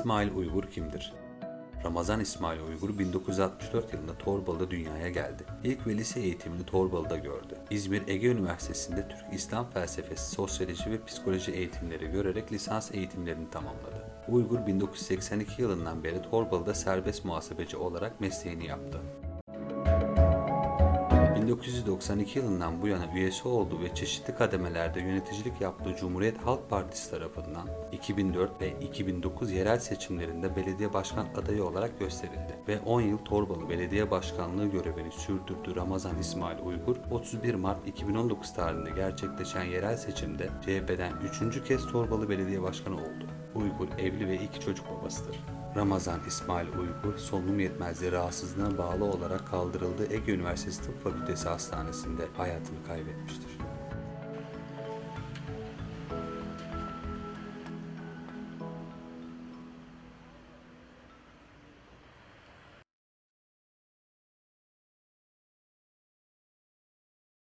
İsmail Uygur kimdir? Ramazan İsmail Uygur 1964 yılında Torbalı'da dünyaya geldi. İlk ve lise eğitimini Torbalı'da gördü. İzmir Ege Üniversitesi'nde Türk İslam Felsefesi, Sosyoloji ve Psikoloji eğitimleri görerek lisans eğitimlerini tamamladı. Uygur 1982 yılından beri Torbalı'da serbest muhasebeci olarak mesleğini yaptı. 1992 yılından bu yana üyesi olduğu ve çeşitli kademelerde yöneticilik yaptığı Cumhuriyet Halk Partisi tarafından 2004 ve 2009 yerel seçimlerinde belediye başkan adayı olarak gösterildi ve 10 yıl Torbalı Belediye Başkanlığı görevini sürdürdüğü Ramazan İsmail Uygur 31 Mart 2019 tarihinde gerçekleşen yerel seçimde CHP'den 3. kez Torbalı Belediye Başkanı oldu. Uygur evli ve iki çocuk babasıdır. Ramazan İsmail Uygur solunum yetmezliği rahatsızlığına bağlı olarak kaldırıldığı Ege Üniversitesi Tıp Fakültesi Hastanesi'nde hayatını kaybetmiştir.